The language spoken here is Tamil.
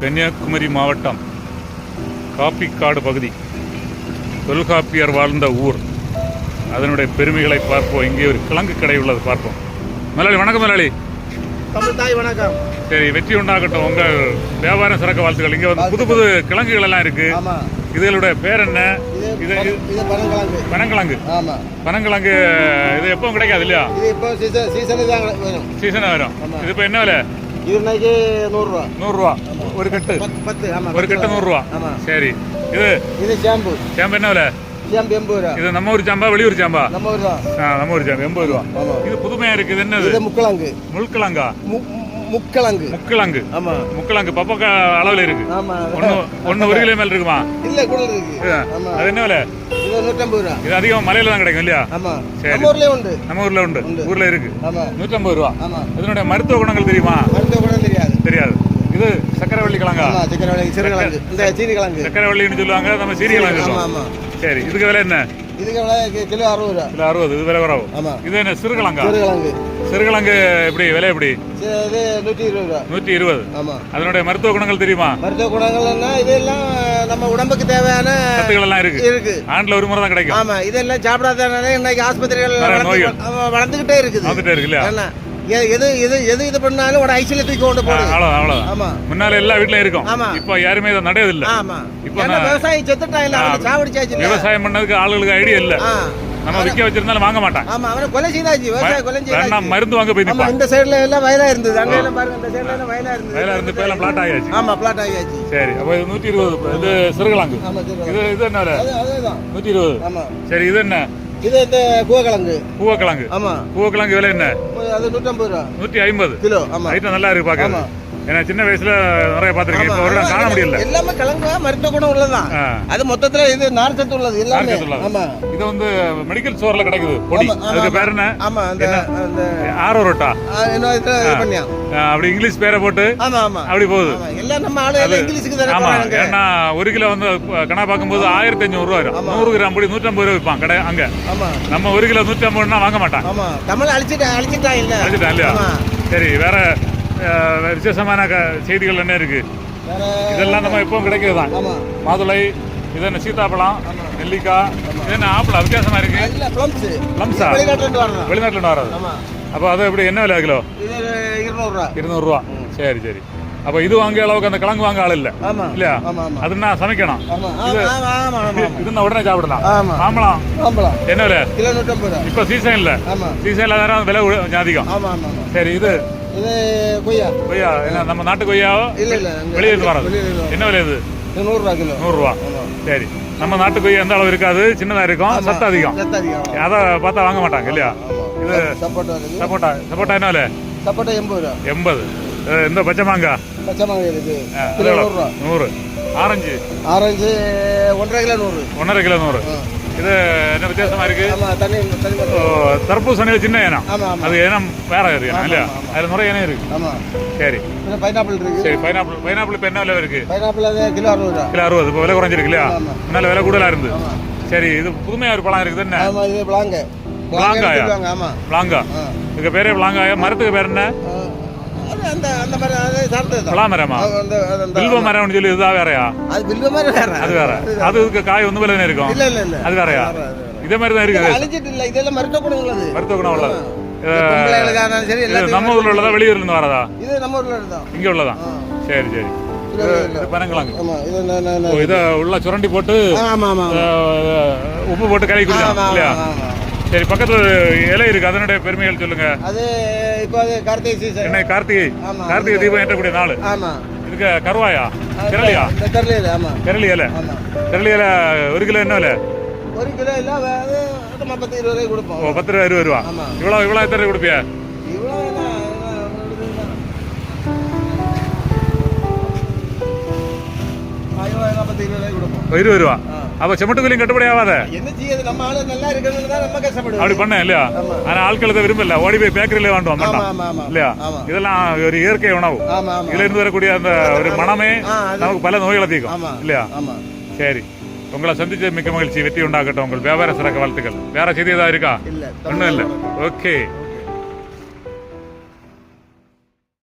கன்னியாகுமரி மாவட்டம் காப்பிக்காடு பகுதி. தொல்காப்பியர் வாழ்ந்த ஊர். அதனுடைய பெருமைகளை பார்ப்போம். இங்கே ஒரு கிழங்கு கடை உள்ளது பார்ப்போம். முதலாளி வணக்கம் தமிழ் தாய் வணக்கம். சரி வெற்றி உண்டாகட்டும். உங்கள் வியாபாரம் சிறக்க வாழ்த்துக்கள். இங்கே வந்து புது புது கிழங்குகள் எல்லாம் இருக்கு. இதுகளுடைய பேர் என்ன? இது இது பன- இது பனங்கிழங்கு. பனங்கிழங்கு. இது எப்பவும் கிடைக்காது இல்லையா? சீசன் சீசனாக வரும். இது இப்போ என்ன விலை? இது இன்னைக்கு நூறுரூவா. நூறுரூவா. ஒரு கட்டு. பத்து பத்து ஆமா ஒரு கட்டு நூறுரூவா. ஆமா. சரி. இது இது ஷாம்பு. சேம்பு என்ன விலை? ஷாம்பு எண்பது ரூபா. இது நம்ம ஊர் சாம்பா வெளியூர் சாம்பா நம்ம ஊர் தான். ஆ, நம்ம ஊர் சாம்பா எண்பது ரூபா. இது புதுமையா இருக்கு இது என்னது? இது முக்கிழங்கு. முள்கிழங்கா? முக்கிழங்கு. முக்கிழங்கு. ஆமா. முக்கிழங்கு பப்பக்கா அளவில் இருக்கு. ஆமா. ஒன்று ஒன்று ஒரு கிலோ மேல் இருக்குமா? இல்ல கூட இருக்கு. அது என்ன விலை? நூற்றம்பது ரூபா. இது அதிகம் மலையில தான் கிடைக்கும் இல்லையா? ஆமா. சரி. நம்ம ஊர்லயே உண்டு. நம்ம ஊர்ல உண்டு. ஊர்ல இருக்கு. ஆமா. நூற்றம்பது ரூபா. ஆமா. இதனுடைய மருத்துவ குணங்கள் தெரியுமா? மருத்துவ கூட தெரியாது. தெரியாது. இது சக்கரவள்ளி கிழங்கா? சக்கரவள்ளி சிறுகிழங்கு. இந்த சீனி கிழங்கு. சக்கரவள்ளின்னு சொல்லுவாங்க நம்ம சீரி கிழங்கு சரி இதுக்கு விலை என்ன? இதுக்கு கிலோ அறுபது ரூபா. கிலோ அறுபது இது விலை வரவு ஆமா. இது என்ன சிறுகிழங்கா? சிறுகிழங்கு. சிறுகிழங்கு எப்படி விலை எப்படி? இது நூற்றி இருபது ரூபா. நூற்றி இருபது. ஆமா. அதனுடைய மருத்துவ குணங்கள் தெரியுமா? மருத்துவ குணங்கள்னா இதெல்லாம் நம்ம உடம்புக்கு தேவையான சத்துக்கள் எல்லாம் இருக்கு. இருக்கு. ஆண்டுல ஒரு முறை தான் கிடைக்கும். ஆமா இதெல்லாம் சாப்பிடாதனால இன்னைக்கு ஆஸ்பத்திரிகள் வளர்ந்துகிட்டே இருக்குது. வந்துட்டே இருக்கு இல்லையா? எது எது எது இது பண்ணாலும் ஒரு ஐசில தூக்கி கொண்டு போகுது அவ்வளோ அவ்வளோதான் ஆமா. முன்னால எல்லா வீட்லயும் இருக்கும். ஆமா. இப்போ யாருமே இதை நடையதில்லை ஆமா. இப்ப ஏன்னா நான்- விவசாயி செத்துட்டா இல்ல அவனுக்கு சாவடிச்சாச்சு இல்ல. விவசாயம் பண்ணதுக்கு ஆளுகளுக்கு ஐடியா இல்ல. நம்ம விற்க வச்சிருந்தாலும் வாங்க மாட்டாங்க ஆமா அவனை கொலை செய்தாச்சு விவசாயம் கொலை செய்தாச்சு. மருந்து வாங்க போய் நிப்பாங்க இந்த சைடுல எல்லாம் வயலா இருந்தது. அங்க எல்லாம் பாருங்க இந்த சைடுல எல்லாம் வயலா இருந்தது. வேலை இருந்து பேலாம் பிளாட் ஆகியாச்சு. ஆமா பிளாட் ஆகியாச்சு. சரி அப்போ இது நூற்றி இருபது இது சிறுகிழங்கு ஆமா சரி இது இது என்ன விலை? அது அதுதான். நூற்றி இருபது. ஆமா. சரி இது என்ன? இது இந்த கூவக்கிழங்கு பூவக்கிழங்கு. ஆமா. பூவக்கிழங்கு விலை என்ன? அது நூற்றம்பது ரூபா. நூற்றி ஐம்பது. கிலோ ஆமா. ஐட்டம் நல்லா இருக்கு பார்க்க. ஏன்னா சின்ன வயசுல நிறைய பார்த்துருக்கேன். இப்போ ஒரு காண முடியல. எல்லாமே கிழங்கு மருத்துவ குணம் உள்ளதான். அது மொத்தத்துல இது நார் சத்து உள்ளது எல்லாமே. நார்ச்சத்து. ஆமா. இது வந்து மெடிக்கல் ஸ்டோர்ல கிடைக்குது. பொடி. அதுக்கு. பேர் என்ன? ஆமா அந்த ஆரோ ரோட்டா. பண்ணியா? அப்படி இங்கிலீஷ் பேரை போட்டு ஆமா ஆமா. அப்படி போகுது. எல்லாம் நம்ம ஆளு இங்கிலீஷுக்கு தானே ஆமா. ஏன்னா ஒரு கிலோ வந்து கணா பார்க்கும்போது ஆயிரத்தி அஞ்சூறு ரூபா வரும். நூறு கிராம் பொடி நூற்றம்பது ரூபா விற்பான் கடை அங்க. ஆமா. நம்ம ஒரு கிலோ நூற்றி ஐம்பதுனா வாங்க மாட்டான். ஆமா. தமிழ் அழிச்சிட்டு அழிச்சிட்டா இல்ல? அழைச்சிட்டான் இல்லையா? சரி வேற விசேஷமான செய்திகள் என்ன இருக்கு? வேற இதெல்லாம் நம்ம எப்பவும் கிடைக்கிறது? தான் மாதுளை இது என்ன சீதாப்பழம் நெல்லிக்காய் இது என்ன ஆப்பிளா? வித்தியாசமா இருக்கு? பிளம்ஸ்? வெளிநாட்டுல ஆமா. அப்போ அது எப்படி என்ன விலை கிலோ? இருநூறுவா. சரி சரி. அப்போ இது வாங்க அளவுக்கு அந்த கிழங்கு வாங்க ஆள் இல்லை? இல்லையா? அது நான் சமைக்கணும். இது நான் உடனே சாப்பிடலாம். மாம்பழம்? என்ன விலை? இப்போ சீசன் இல்லை. சீசன்ல வேற விலை அதிகம் சரி இது இது கொய்யா. கொய்யா என்ன நம்ம நாட்டு கொய்யாவோ? இல்ல வெளியே வெளியில இருந்து என்ன விலை இது? இது நூறு ரூபா கிலோ. நூறுரூவா. சரி. நம்ம நாட்டு கொய்யா எந்த அளவு இருக்காது? சின்னதா இருக்கும். சத்து அதிகம். அதை பார்த்தா வாங்க மாட்டாங்க இல்லையா? இது சப்போட்டா சப்போட்டா சப்போட்டா என்ன விலை? சப்போட்டா எண்பது ரூபா. எண்பது. இந்த பச்சை மாங்காய் பச்சை மாங்காய் இருக்கு? நூறு. ஆரஞ்சு? ஆரஞ்சு ஒன்றரை கிலோ நூறு. ஒன்றரை கிலோ நூறு. இது என்ன வித்தியாசமா இருக்கு. தர்பூசணியில் சின்ன ஏனம் அது ஏனம் வேற இருக்கு இல்லையா. அதுல நிறைய ஏனம் இருக்கு. சரி. பைனாப்பிள் இருக்கு. சரி பைனாப்பிள் பைனாப்பிள் இப்போ என்ன விலை இருக்கு? பைனாப்பிள் கிலோ அறுபது கிலோ அறுபது. இப்போ விலை குறைஞ்சிருக்கு இல்லையா. முன்னால விலை கூடுதலா இருந்து சரி இது புதுமையா ஒரு பழம் இருக்குது என்ன? பிளாங்காயா? பிளாங்கா. இதுக்கு பேரே பிளாங்காயா? மரத்துக்கு பேர் என்ன? அந்த அந்த மாதிரி அது தான். பலாமரமா? வில்வ மரம்னு சொல்லி இதுதான் வேறயா? அது பில்வ மாதிரி வேற. அது வேற. அது இதுக்கு காய் வந்து விலை இருக்கும்? இல்ல இல்ல இல்ல. அது வேறயா. இதே மாதிரி தான் இருக்குது. அழிச்சிட்டு இல்ல. இதெல்லாம் மருத்துவ குணம் உள்ளது. மருத்துவ குணம் உள்ளது. இது பொம்பளைகளுக்கா இருந்தாலும் சரி இது எல்லாத்துக்கும் நம்ம ஊர்ல உள்ளதா வெளியூர்ல இருந்து வரதா? இது நம்ம ஊர்ல தான் இங்க உள்ளதான் சரி சரி. இல்ல, இது- இல்ல. இது பனங்கிழங்கு. ஆமா இது ந- ந- ந- ஓ, இதை உள்ள சுரண்டி போட்டு ஆமா ஆமா ஆமா. அஹ், உப்பு போட்டு கலக்கி இல்லையா. சரி பக்கத்துல ஒரு இலை இருக்கு அதனுடைய பெருமைகள் சொல்லுங்க. அது இப்போ அது கார்த்திகை சீசன் என்ன கார்த்திகை. கார்த்திகை தீபம் ஏற்றக்கூடிய நாள். ஆமா. இதுக்கு கருவாயா? கிரளியா? இந்த தெரியல ஆமா. கிரளி இலை. கிரளி இலை ஒரு கிலோ என்ன விலை? ஒரு கிலோ இல்ல அது நம்ம பத்து இருபது ரூபாய் கொடுப்போம். ஓ பத்து ரூபா இருபது ரூபா. இவ்வளோ இவ்வளோ எத்தனை கொடுப்பியா? இருபது ரூபா. அப்போ செமட்டுக்குள்ளையும் கட்டுப்படி ஆகாத. என்ன செய்யுது நம்ம ஆளு நல்லா இருக்கணும்னு தான் நம்ம கஷ்டப்படுவோம். அப்படி பண்ண இல்லையா. ஆனா ஆட்கள் இதை விரும்பல. ஓடி போய் பேக்கரியில ஆமா ஆமா இல்லையா? இதெல்லாம் ஒரு இயற்கை உணவு. இதுல இருந்து வரக்கூடிய அந்த ஒரு மனமே நமக்கு பல நோய்களை தீர்க்கும் ஆமா இல்லையா? சரி. உங்களை சந்திச்ச மிக்க மகிழ்ச்சி வெற்றி உண்டாகட்டும். உங்கள் வியாபார சிறக்க வாழ்த்துக்கள். வேற செய்தி ஏதாவது இருக்கா? ஒன்றும் இல்லை. ஓகே.